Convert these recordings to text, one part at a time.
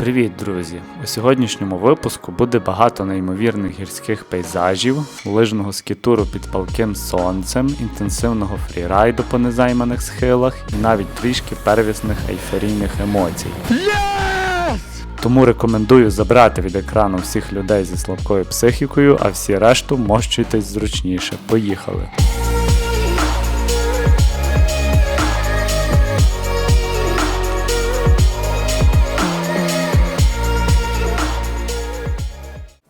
Привіт, друзі! У сьогоднішньому випуску буде багато неймовірних гірських пейзажів, лижного скітуру під палким сонцем, інтенсивного фрірайду по незайманих схилах і навіть трішки первісних ейфорійних емоцій. Тому рекомендую забрати від екрану всіх людей зі слабкою психікою, а всі решту мощуйтесь зручніше. Поїхали!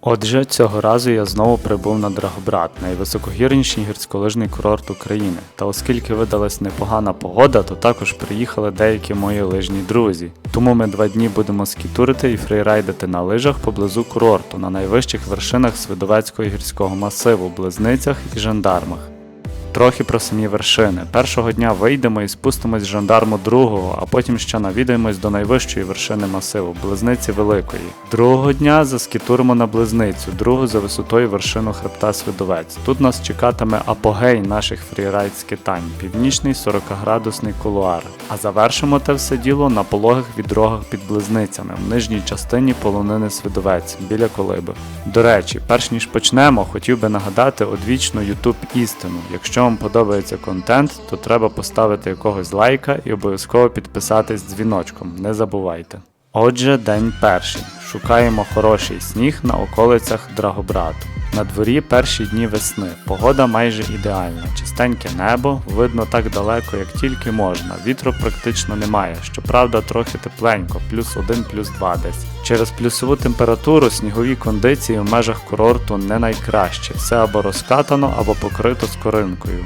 Отже, цього разу я знову прибув на Драгобрат, найвисокогірніший гірськолижний курорт України. Та оскільки видалась непогана погода, то також приїхали деякі мої лижні друзі. Тому ми два дні будемо скітурити і фрірайдити на лижах поблизу курорту на найвищих вершинах Свидовецького гірського масиву, Близницях і Жандармах. Трохи про самі вершини. Першого дня вийдемо і спустимось з жандарму другого, а потім ще навідаємось до найвищої вершини масиву Близниці Великої. Другого дня заскітуримо на близницю, другу за висотою вершину хребта Свидовець. Тут нас чекатиме апогей наших фрірайд скитань, північний 40-градусний кулуар. А завершимо те все діло на пологих відрогах під близницями в нижній частині полонини Свидовець біля колиби. До речі, перш ніж почнемо, хотів би нагадати одвічну YouTube істину. Якщо вам подобається контент, то треба поставити якогось лайка і обов'язково підписатись дзвіночком. Не забувайте. Отже, день перший. Шукаємо хороший сніг на околицях Драгобрату. На дворі перші дні весни. Погода майже ідеальна. Чистеньке небо, видно так далеко, як тільки можна. Вітру практично немає. Щоправда, трохи тепленько, плюс 1, плюс 2 десь. Через плюсову температуру снігові кондиції в межах курорту не найкраще. Все або розкатано, або покрито скоринкою.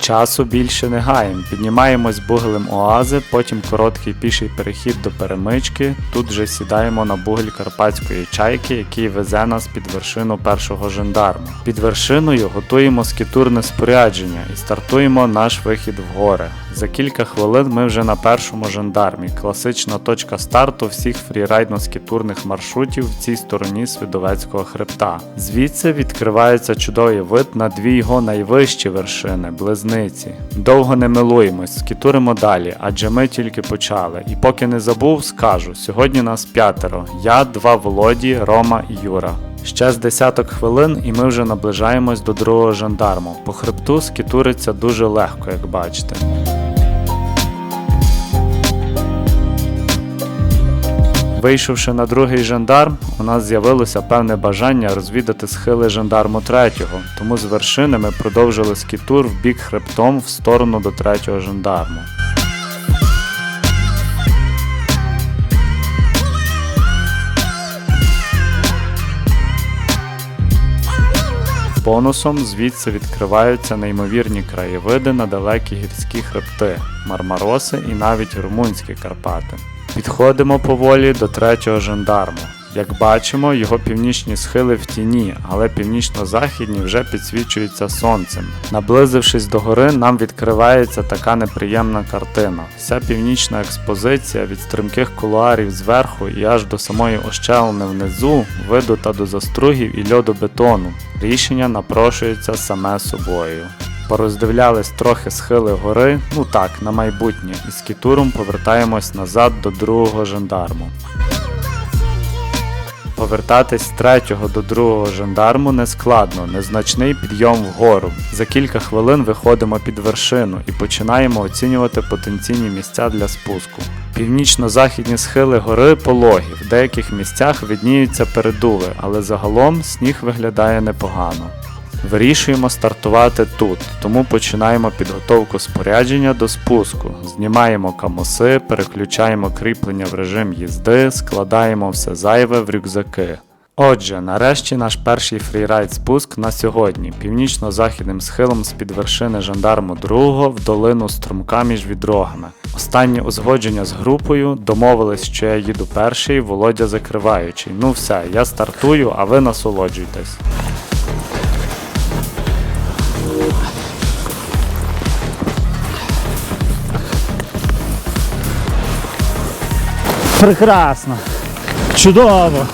Часу більше не гаєм. Піднімаємось бугелем оази, потім короткий піший перехід до перемички. Тут вже сідаємо на бугель карпатської чайки, який везе нас під вершину першого жандарму. Під вершиною готуємо скітурне спорядження і стартуємо наш вихід в гори. За кілька хвилин ми вже на першому жандармі. Класична точка старту всіх фрірайдно-скітурних маршрутів в цій стороні Свідовецького хребта. Звідси відкривається чудовий вид на дві його найвищі вершини близниці. Довго не милуємось, скітуримо далі, адже ми тільки почали. І поки не забув, скажу: сьогодні нас п'ятеро. Я, два Володі, Рома і Юра. Ще з десяток хвилин, і ми вже наближаємось до другого жандарму. По хребту скітуриться дуже легко, як бачите. Вийшовши на другий жандарм, у нас з'явилося певне бажання розвідати схили жандарму третього, тому з вершини ми продовжили скітур в бік хребтом в сторону до третього жандарму. Бонусом звідси відкриваються неймовірні краєвиди на далекі гірські хребти, Мармароси і навіть румунські Карпати. Підходимо поволі до третього жандарму. Як бачимо, його північні схили в тіні, але північно-західні вже підсвічуються сонцем. Наблизившись до гори, нам відкривається така неприємна картина. Вся північна експозиція від стрімких кулуарів зверху і аж до самої ощелини внизу видута до застругів і льодобетону. Рішення напрошується саме собою. Пороздивлялись трохи схили гори, ну так, на майбутнє, і з кітуром повертаємось назад до другого жандарму. Повертатись з третього до другого жандарму не складно, незначний підйом вгору. За кілька хвилин виходимо під вершину і починаємо оцінювати потенційні місця для спуску. Північно-західні схили гори пологі, в деяких місцях видніються передуви, але загалом сніг виглядає непогано. Вирішуємо стартувати тут, тому починаємо підготовку спорядження до спуску. Знімаємо камуси, переключаємо кріплення в режим їзди, складаємо все зайве в рюкзаки. Отже, нарешті наш перший фрірайд спуск на сьогодні північно-західним схилом з під вершини жандарму другого в долину струмка між відрогами. Останнє узгодження з групою домовились, що я їду перший, Володя закриваючий. Ну все, я стартую, а ви насолоджуйтесь. Прекрасно. Чудово.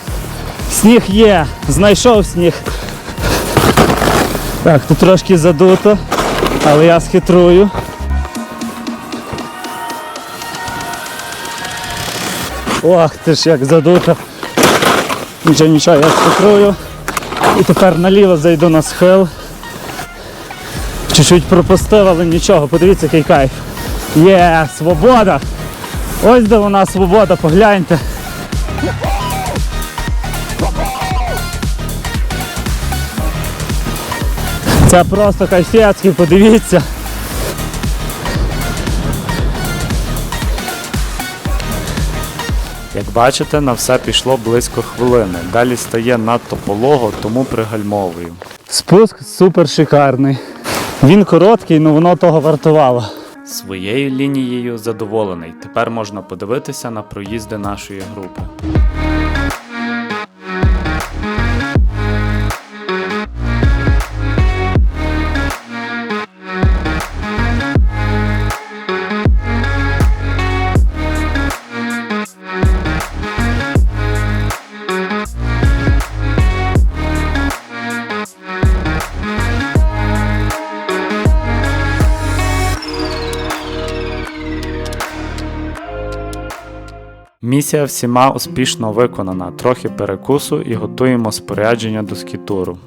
Сніг є. Знайшов сніг. Так, тут трошки задуто, але я схитрую. Ох, ти ж як задуто. Нічого, нічого, я скрою. І тепер наліво зайду на схил. Чуть-чуть пропустив, але нічого, подивіться, який кайф. Є, свобода! Ось де вона свобода, погляньте. Це просто кайфецький, подивіться. Як бачите, на все пішло близько хвилини. Далі стає надто полого, тому пригальмовую. Спуск супер шикарний. Він короткий, але воно того вартувало. Своєю лінією задоволений. Тепер можна подивитися на проїзди нашої групи. Місія всіма успішно виконана. Трохи перекусу і готуємо спорядження до скітуру.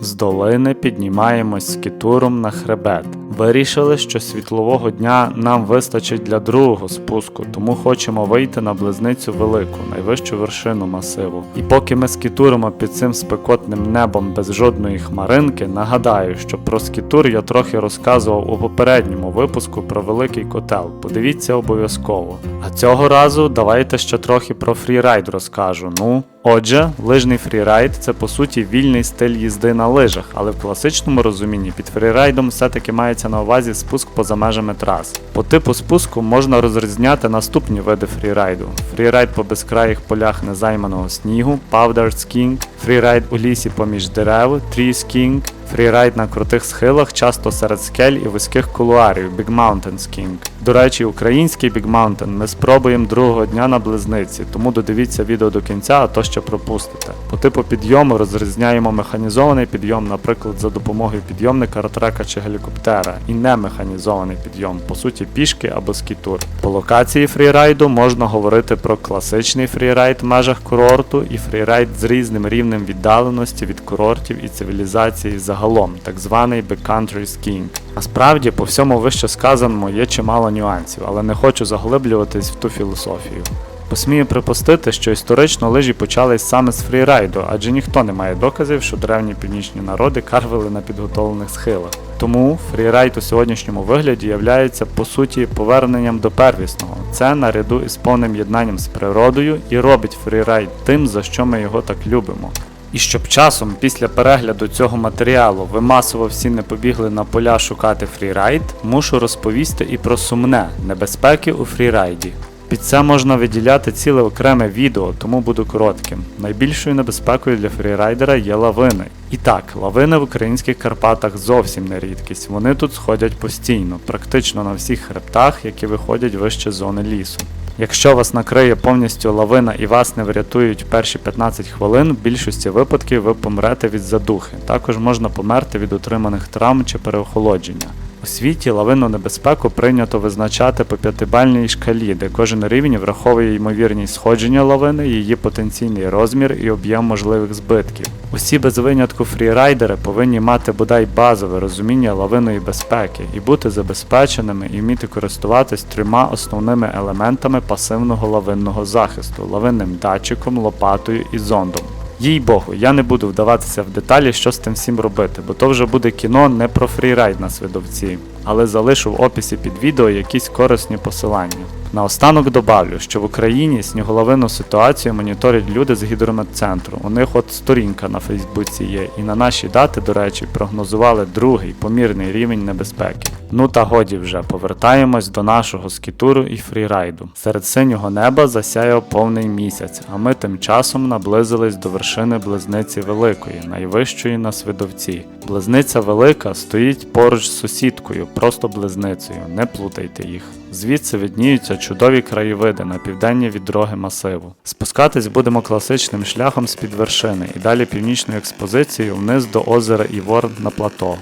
З долини піднімаємось скітуром на хребет. Вирішили, що світлового дня нам вистачить для другого спуску, тому хочемо вийти на близницю велику, найвищу вершину масиву. І поки ми скітуримо під цим спекотним небом без жодної хмаринки, нагадаю, що про скітур я трохи розказував у попередньому випуску про великий котел. Подивіться обов'язково. А цього разу давайте ще трохи про фрірайд розкажу. Ну. Отже, лижний фрірайд це по суті вільний стиль їзди на лижах, але в класичному розумінні під фрірайдом все-таки мається на увазі спуск поза межами трас. По типу спуску можна розрізняти наступні види фрірайду: фрірайд по безкраїх полях незайманого снігу, powder skiing, фрірайд у лісі поміж дерев, tree skiing, фрірайд на крутих схилах, часто серед скель і вузьких кулуарів, Big Mountain Skiing. До речі, український Big Mountain ми спробуємо другого дня на близниці, тому додивіться відео до кінця, а то ще пропустите. По типу підйому розрізняємо механізований підйом, наприклад, за допомогою підйомника, ротрека чи гелікоптера, і не механізований підйом, по суті, пішки або скітур. По локації фрірайду можна говорити про класичний фрірайд в межах курорту і фрірайд з різним рівнем віддаленості від курортів і цивілізації загалом, так званий backcountry skiing. Насправді, по всьому вище сказаному є чимало нюансів, але не хочу заглиблюватись в ту філософію. Посмію припустити, що історично лижі почались саме з фрірайду, адже ніхто не має доказів, що древні північні народи карвили на підготовлених схилах. Тому фрірайд у сьогоднішньому вигляді являється по суті поверненням до первісного. Це наряду із повним єднанням з природою і робить фрірайд тим, за що ми його так любимо. І щоб часом після перегляду цього матеріалу ви масово всі не побігли на поля шукати фрірайд, мушу розповісти і про сумне небезпеки у фрірайді. Під це можна виділяти ціле окреме відео, тому буду коротким. Найбільшою небезпекою для фрірайдера є лавини. І так, лавини в українських Карпатах зовсім не рідкість. Вони тут сходять постійно, практично на всіх хребтах, які виходять вище зони лісу. Якщо вас накриє повністю лавина і вас не врятують перші 15 хвилин, в більшості випадків ви помрете від задухи. Також можна померти від отриманих травм чи переохолодження. У світі лавинну небезпеку прийнято визначати по п'ятибальній шкалі, де кожен рівень враховує ймовірність сходження лавини, її потенційний розмір і об'єм можливих збитків. Усі без винятку фрірайдери повинні мати бодай базове розуміння лавинної безпеки і бути забезпеченими і вміти користуватись трьома основними елементами пасивного лавинного захисту лавинним датчиком, лопатою і зондом. Їй Богу, я не буду вдаватися в деталі, що з тим всім робити, бо то вже буде кіно не про фрірайд на свидовці, але залишу в описі під відео якісь корисні посилання. Наостанок добавлю, що в Україні сніголовинну ситуацію моніторять люди з гідрометцентру. У них от сторінка на Фейсбуці є, і на наші дати, до речі, прогнозували другий помірний рівень небезпеки. Ну та годі вже повертаємось до нашого скітуру і фрірайду. Серед синього неба засяяв повний місяць, а ми тим часом наблизились до вершини близниці Великої, найвищої на свидовці. Близниця Велика стоїть поруч з сусідкою, просто близницею, не плутайте їх. Звідси видніються чудові краєвиди на південні від дороги масиву. Спускатись будемо класичним шляхом з-під вершини і далі північною експозицією вниз до озера Івор на плато.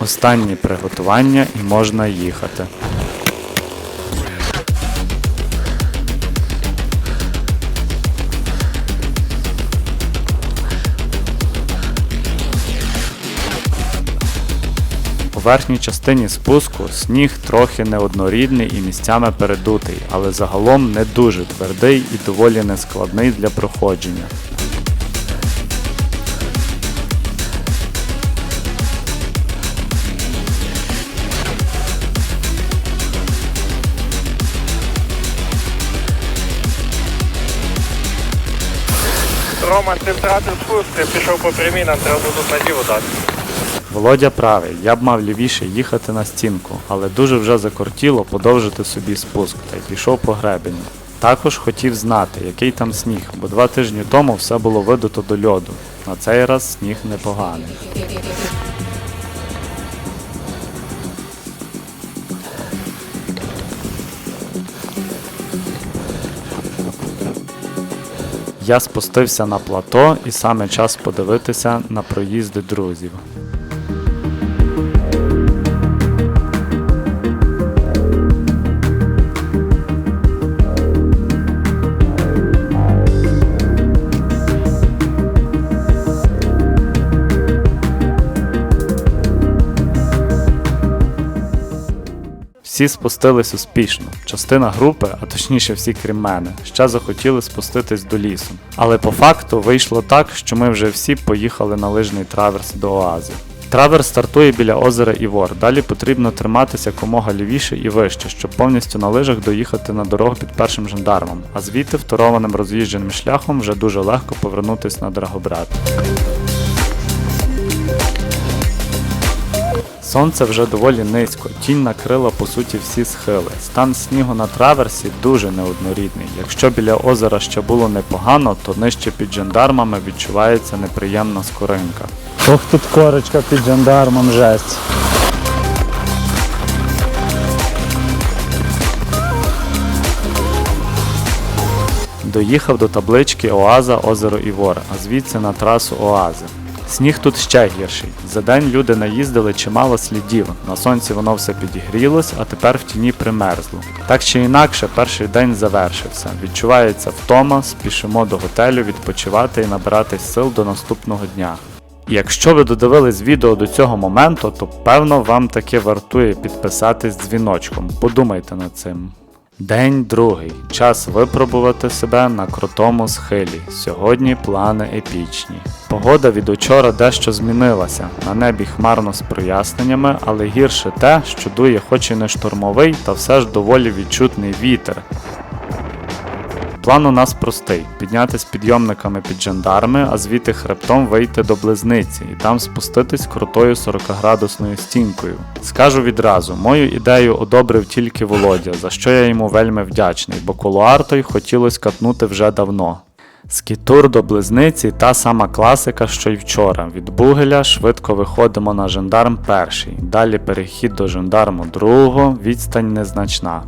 Останні приготування і можна їхати. Верхній частині спуску сніг трохи неоднорідний і місцями передутий, але загалом не дуже твердий і доволі нескладний для проходження. Рома, ти втратив спуск, ти пішов по прямій, нам треба тут наліво дати. Володя правий, я б мав лівіше їхати на стінку, але дуже вже закортіло подовжити собі спуск та й пішов по гребені. Також хотів знати, який там сніг, бо два тижні тому все було видуто до льоду. На цей раз сніг непоганий. Я спустився на плато і саме час подивитися на проїзди друзів. Всі спустились успішно. Частина групи, а точніше всі крім мене, ще захотіли спуститись до лісу. Але по факту вийшло так, що ми вже всі поїхали на лижний траверс до оази. Траверс стартує біля озера Івор. Далі потрібно триматися якомога лівіше і вище, щоб повністю на лижах доїхати на дорогу під першим жандармом, а звідти второваним роз'їждженим шляхом вже дуже легко повернутись на Драгобрат. Сонце вже доволі низько, тінь накрила по суті всі схили. Стан снігу на траверсі дуже неоднорідний. Якщо біля озера ще було непогано, то нижче під жандармами відчувається неприємна скоринка. Ох, тут корочка під жандармом жесть. Доїхав до таблички Оаза озеро Івор, а звідси на трасу Оази. Сніг тут ще гірший. За день люди наїздили чимало слідів. На сонці воно все підігрілось, а тепер в тіні примерзло. Так чи інакше, перший день завершився. Відчувається втома, спішимо до готелю відпочивати і набиратись сил до наступного дня. І Якщо ви додивились відео до цього моменту, то певно вам таки вартує підписатись дзвіночком. Подумайте над цим. День другий. Час випробувати себе на крутому схилі. Сьогодні плани епічні. Погода від учора дещо змінилася. На небі хмарно з проясненнями, але гірше те, що дує хоч і не штурмовий, та все ж доволі відчутний вітер. План у нас простий: піднятись підйомниками під жандарми, а звідти хребтом вийти до близниці і там спуститись крутою 40-градусною стінкою. Скажу відразу, мою ідею одобрив тільки Володя, за що я йому вельми вдячний, бо колуар той хотілося катнути вже давно. Скітур до близниці та сама класика, що й вчора. Від Бугеля швидко виходимо на жандарм перший, далі перехід до жандарму другого, відстань незначна.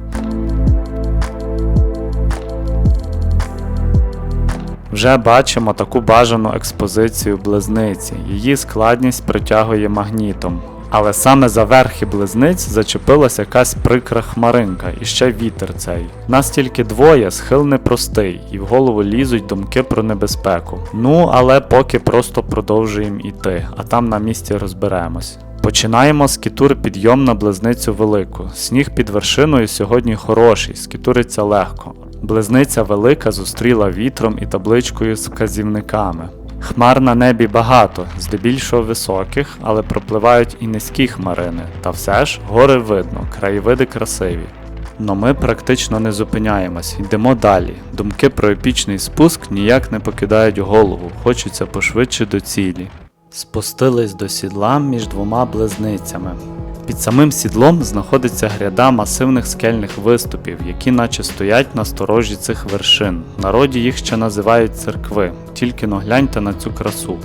Вже бачимо таку бажану експозицію близниці. Її складність притягує магнітом. Але саме за верхи близниць зачепилася якась прикра хмаринка, і ще вітер цей. Нас тільки двоє, схил непростий, і в голову лізуть думки про небезпеку. Ну, але поки просто продовжуємо іти, а там на місці розберемось. Починаємо з кітур підйом на близницю велику. Сніг під вершиною сьогодні хороший, скітуриться легко. Близниця велика зустріла вітром і табличкою з вказівниками. Хмар на небі багато, здебільшого високих, але пропливають і низькі хмарини. Та все ж гори видно, краєвиди красиві. Но ми практично не зупиняємось, йдемо далі. Думки про епічний спуск ніяк не покидають голову, хочеться пошвидше до цілі. Спустились до сідла між двома близницями. Під самим сідлом знаходиться гряда масивних скельних виступів, які наче стоять на сторожі цих вершин. В народі їх ще називають церкви, тільки но гляньте на цю красу.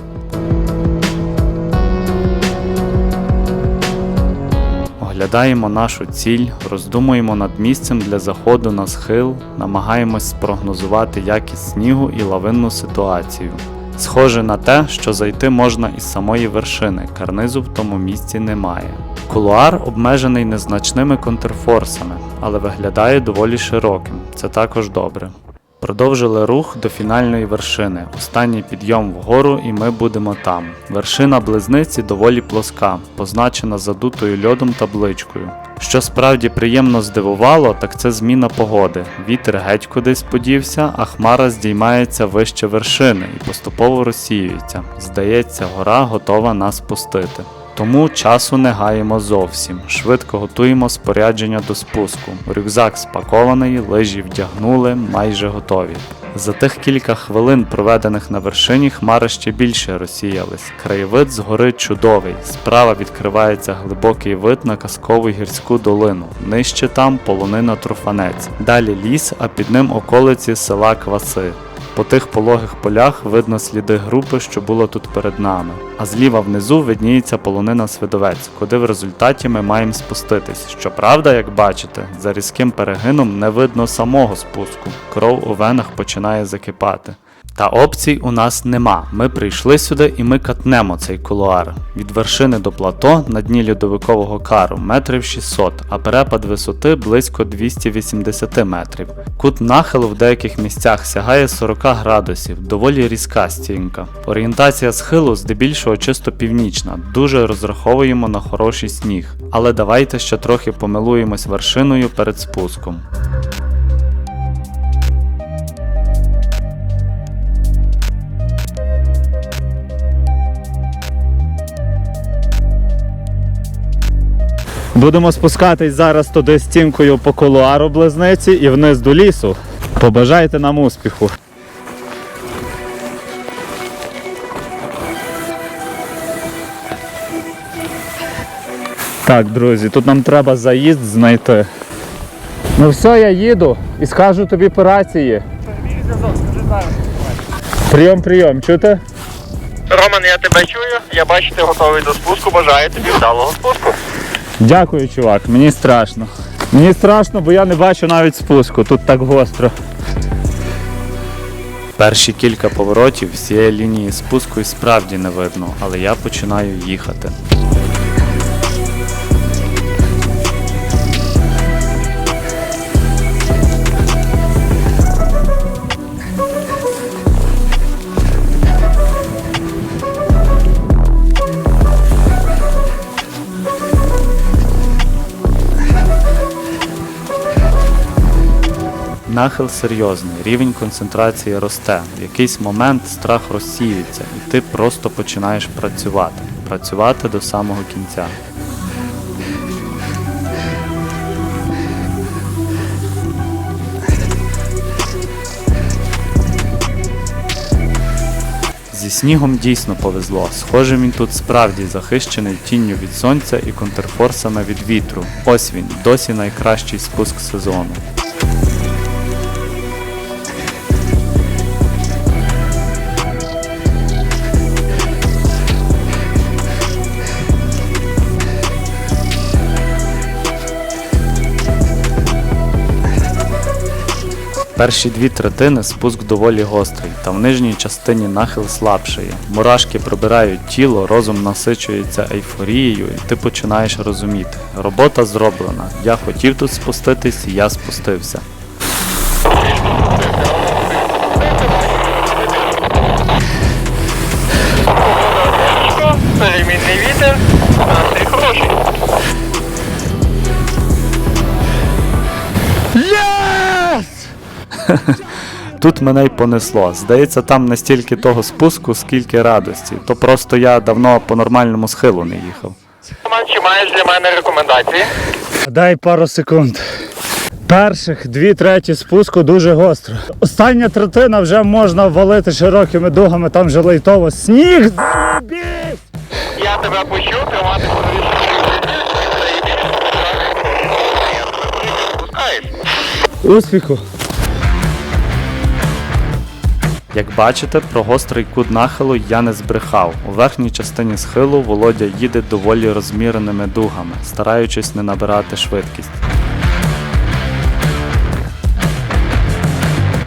Оглядаємо нашу ціль, роздумуємо над місцем для заходу на схил, намагаємось спрогнозувати якість снігу і лавинну ситуацію. Схоже на те, що зайти можна із самої вершини, карнизу в тому місці немає. Кулуар обмежений незначними контрфорсами, але виглядає доволі широким, це також добре. Продовжили рух до фінальної вершини. Останній підйом вгору, і ми будемо там. Вершина близниці доволі плоска, позначена задутою льодом табличкою. Що справді приємно здивувало, так це зміна погоди. Вітер геть кудись подівся, а хмара здіймається вище вершини і поступово розсіюється. Здається, гора готова нас пустити. Тому часу не гаємо зовсім. Швидко готуємо спорядження до спуску. Рюкзак спакований, лижі вдягнули, майже готові. За тих кілька хвилин, проведених на вершині, хмари ще більше розсіялись. Краєвид згори чудовий. Справа відкривається глибокий вид на казкову гірську долину. Нижче там полонина Труфанець. Далі ліс, а під ним околиці села Кваси. По тих пологих полях видно сліди групи, що було тут перед нами. А зліва внизу видніється полонина Свидовець, куди в результаті ми маємо спуститись. Щоправда, як бачите, за різким перегином не видно самого спуску. Кров у венах починає закипати. Та опцій у нас нема. Ми прийшли сюди і ми катнемо цей кулуар. Від вершини до плато на дні льодовикового кару метрів 600, а перепад висоти близько 280 метрів. Кут нахилу в деяких місцях сягає 40 градусів, доволі різка стінка. Орієнтація схилу здебільшого чисто північна, дуже розраховуємо на хороший сніг. Але давайте ще трохи помилуємось вершиною перед спуском. Будемо спускатись зараз туди стінкою по кулуару близниці і вниз до лісу. Побажайте нам успіху. Так, друзі, тут нам треба заїзд знайти. Ну все, я їду і скажу тобі по рації. Прийом, прийом, чути? Роман, я тебе чую. Я бачу, ти готовий до спуску. Бажаю тобі вдалого спуску. Дякую, чувак, мені страшно. Мені страшно, бо я не бачу навіть спуску, тут так гостро. Перші кілька поворотів всієї лінії спуску і справді не видно, але я починаю їхати. Нахил серйозний, рівень концентрації росте. В якийсь момент страх розсіюється, і ти просто починаєш працювати. Працювати до самого кінця. Зі снігом дійсно повезло. Схоже, він тут справді захищений тінню від сонця і контрфорсами від вітру. Ось він, досі найкращий спуск сезону. Перші дві третини спуск доволі гострий, та в нижній частині нахил слабший. Мурашки пробирають тіло, розум насичується ейфорією, і ти починаєш розуміти. Робота зроблена. Я хотів тут спуститись, я спустився. Тут мене й понесло. Здається, там не стільки того спуску, скільки радості. То просто я давно по нормальному схилу не їхав. Роман, чи маєш для мене рекомендації? Дай пару секунд. Перших дві треті спуску дуже гостро. Остання третина вже можна валити широкими дугами, там вже лайтово. Сніг! заєбісь! Я тебе пущу, тримати. Успіху! Як бачите, про гострий кут нахилу я не збрехав. У верхній частині схилу Володя їде доволі розміреними дугами, стараючись не набирати швидкість.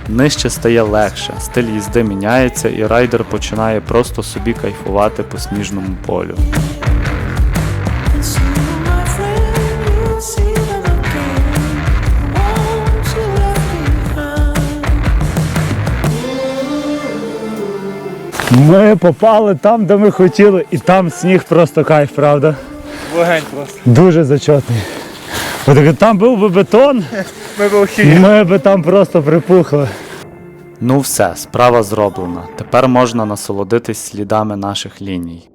Нижче стає легше, стиль їзди міняється і райдер починає просто собі кайфувати по сніжному полю. Ми попали там, де ми хотіли, і там сніг просто кайф, правда? Вогень просто. Дуже зачетний. Там був би бетон, Ми в ми би там просто припухли. Ну все, справа зроблена. Тепер можна насолодитись слідами наших ліній.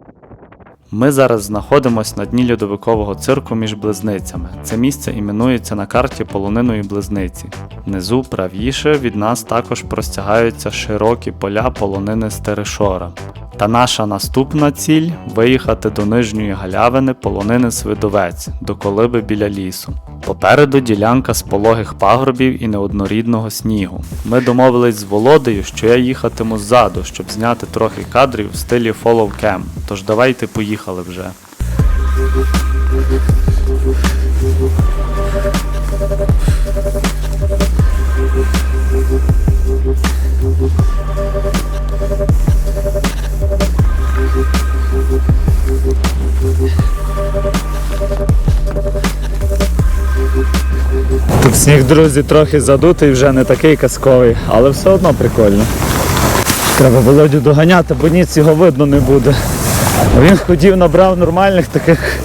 Ми зараз знаходимося на дні льодовикового цирку між близницями. Це місце іменується на карті полониної близниці. Внизу правіше від нас також простягаються широкі поля полонини Стерешора. Та наша наступна ціль виїхати до нижньої галявини полонини Свидовець, до колиби біля лісу. Попереду ділянка з пологих пагорбів і неоднорідного снігу. Ми домовились з Володею, що я їхатиму ззаду, щоб зняти трохи кадрів в стилі follow cam. Тож давайте поїхали вже. Тут сніг, друзі, трохи задутий, вже не такий казковий, але все одно прикольно. Треба Володю доганяти, бо ніц його видно не буде. Він ходів, набрав нормальних таких.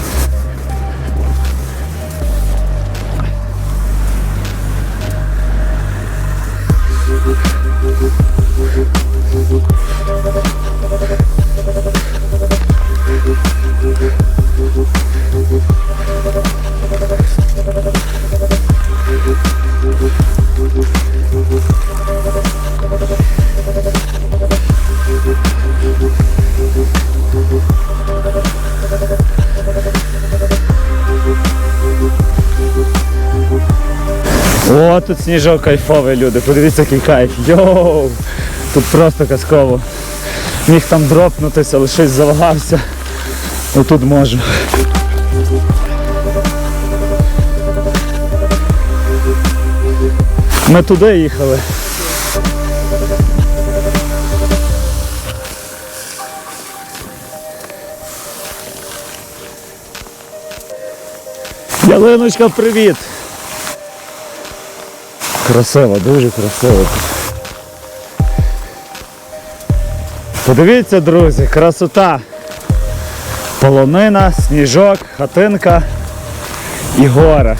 О, тут сніжок кайфовий, люди. Подивіться, який кайф. Йоу! Тут просто казково. Міг там дропнутися, але щось завагався. Отут можу. Ми туди їхали. Ялиночка, привіт! Красиво, дуже красиво. Подивіться, друзі, красота. Полонина, сніжок, хатинка і гора.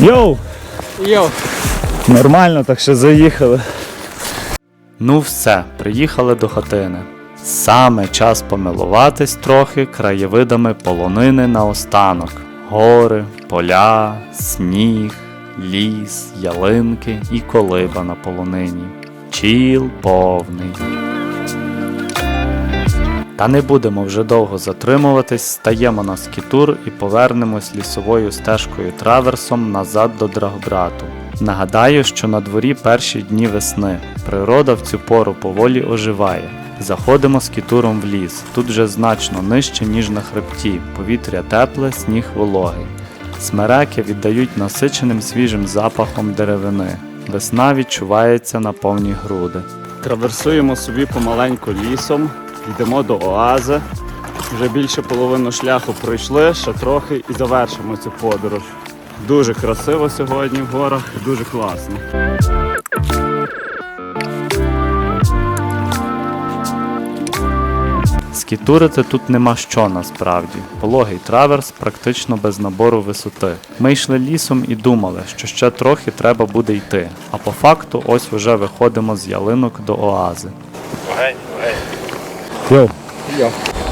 Йоу! Йо. Нормально, так що заїхали. Ну все, приїхали до хатини. Саме час помилуватись трохи краєвидами полонини наостанок. Гори, поля, сніг, ліс, ялинки і колиба на полонині. Чіл повний. Та не будемо вже довго затримуватись, стаємо на скітур і повернемось лісовою стежкою траверсом назад до Драгобрату. Нагадаю, що на дворі перші дні весни. Природа в цю пору поволі оживає. Заходимо скітуром в ліс. Тут вже значно нижче, ніж на хребті. Повітря тепле, сніг вологий. Смереки віддають насиченим свіжим запахом деревини. Весна відчувається на повні груди. Траверсуємо собі помаленьку лісом, йдемо до оази. Вже більше половину шляху пройшли, ще трохи і завершимо цю подорож. Дуже красиво сьогодні в горах, дуже класно. Скітурити тут нема що насправді. Пологий траверс практично без набору висоти. Ми йшли лісом і думали, що ще трохи треба буде йти. А по факту ось вже виходимо з ялинок до оази. Йоу, Йо.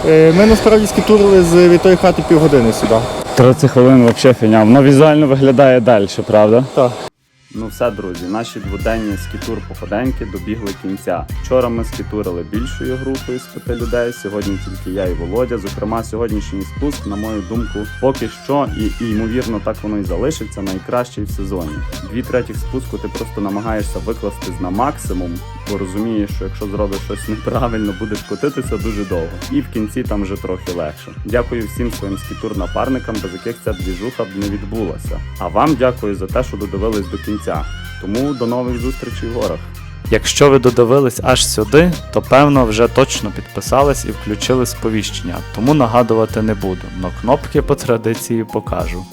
Е, Ми насправді скітурили з від тої хати півгодини сюди. 30 хвилин взагалі фіня. Воно візуально виглядає далі, правда? Так. Ну все, друзі, наші дводенні скітур походеньки добігли кінця. Вчора ми скітурили більшою групою з п'яти людей. Сьогодні тільки я і Володя. Зокрема, сьогоднішній спуск, на мою думку, поки що і, і ймовірно так воно і залишиться найкращий в сезоні. Дві третіх спуску ти просто намагаєшся викласти на максимум, бо розумієш, що якщо зробиш щось неправильно, будеш котитися дуже довго. І в кінці там вже трохи легше. Дякую всім своїм скітур-напарникам, без яких ця двіжуха б не відбулася. А вам дякую за те, що додивились до кінця. Тому до нових зустрічей в горах. Якщо ви додивились аж сюди, то певно вже точно підписались і включили сповіщення, тому нагадувати не буду, но кнопки по традиції покажу.